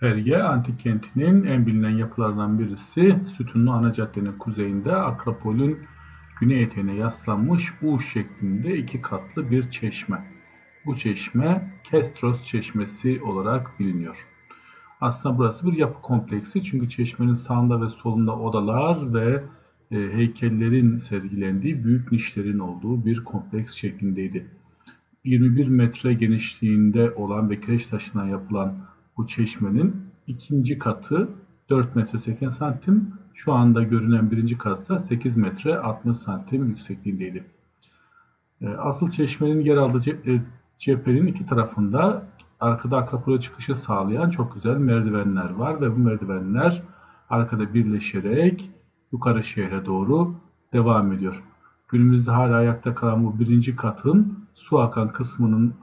Perge antik kentinin en bilinen yapılarından birisi sütunlu ana caddenin kuzeyinde Akropol'ün güney eteğine yaslanmış U şeklinde iki katlı bir çeşme. Bu çeşme Kestros Çeşmesi olarak biliniyor. Aslında burası bir yapı kompleksi çünkü çeşmenin sağında ve solunda odalar ve e, heykellerin sergilendiği büyük nişlerin olduğu bir kompleks şeklindeydi. 21 metre genişliğinde olan ve kireç taşından yapılan bu çeşmenin ikinci katı 4 metre 80 santim. Şu anda görünen birinci katsa 8 metre 60 santim yüksekliğindeydi. E, asıl çeşmenin yer aldığı e, cephenin iki tarafında arkada Akropol'e çıkışı sağlayan çok güzel merdivenler var ve bu merdivenler arkada birleşerek yukarı şehre doğru devam ediyor. Günümüzde hala ayakta kalan bu birinci katın su akan kısmının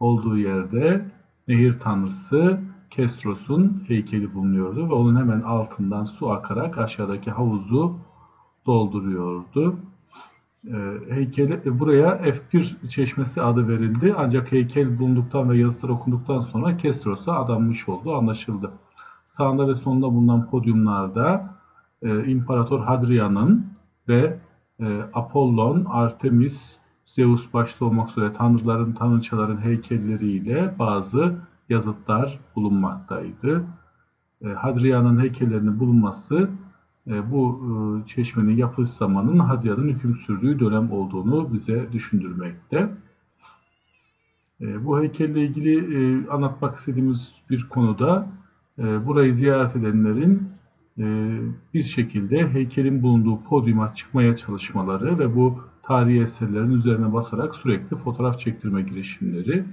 olduğu yerde nehir tanrısı Kestros'un heykeli bulunuyordu ve onun hemen altından su akarak aşağıdaki havuzu dolduruyordu. E, heykeli, e, buraya F1 çeşmesi adı verildi ancak heykel bulunduktan ve yazılar okunduktan sonra Kestros'a adanmış olduğu anlaşıldı. Sağında ve sonunda bulunan podyumlarda e, İmparator Hadrian'ın ve e, Apollon, Artemis, Zeus başta olmak üzere tanrıların, tanrıçaların heykelleriyle bazı yazıtlar bulunmaktaydı. E, Hadrian'ın heykellerinin bulunması e, bu e, çeşmenin yapılış zamanının Hadrian'ın hüküm sürdüğü dönem olduğunu bize düşündürmekte. Bu heykelle ilgili anlatmak istediğimiz bir konuda burayı ziyaret edenlerin bir şekilde heykelin bulunduğu podyuma çıkmaya çalışmaları ve bu tarihi eserlerin üzerine basarak sürekli fotoğraf çektirme girişimleri.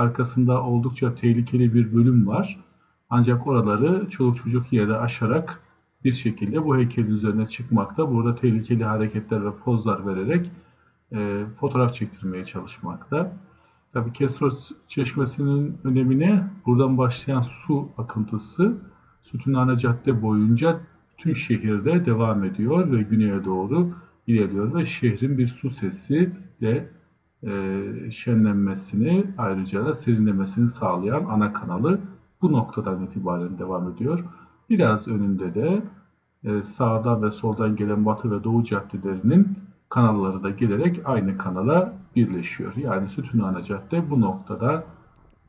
Arkasında oldukça tehlikeli bir bölüm var. Ancak oraları çoluk çocuk yere aşarak bir şekilde bu heykelin üzerine çıkmakta. Burada tehlikeli hareketler ve pozlar vererek e, fotoğraf çektirmeye çalışmakta. Tabii Kestros çeşmesinin önemine buradan başlayan su akıntısı Sütunhane Cadde boyunca tüm şehirde devam ediyor ve güneye doğru ilerliyor ve şehrin bir su sesiyle e, şenlenmesini ayrıca da serinlemesini sağlayan ana kanalı bu noktadan itibaren devam ediyor. Biraz önünde de e, sağdan ve soldan gelen batı ve doğu caddelerinin kanalları da gelerek aynı kanala birleşiyor. Yani Sütunhane Cadde bu noktada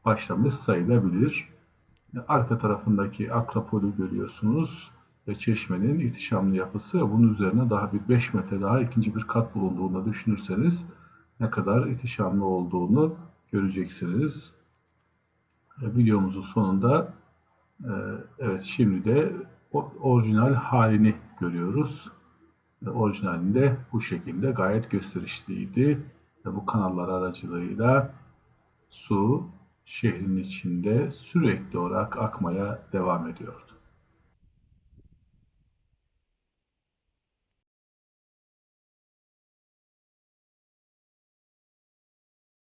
başlamış sayılabilir. Arka tarafındaki Akropol'ü görüyorsunuz ve çeşmenin ihtişamlı yapısı bunun üzerine daha bir 5 metre daha ikinci bir kat bulunduğunu düşünürseniz ne kadar ihtişamlı olduğunu göreceksiniz. E, videomuzun sonunda e, evet şimdi de orijinal halini görüyoruz. E, orijinalinde bu şekilde gayet gösterişliydi. Bu kanallar aracılığıyla su şehrin içinde sürekli olarak akmaya devam ediyordu.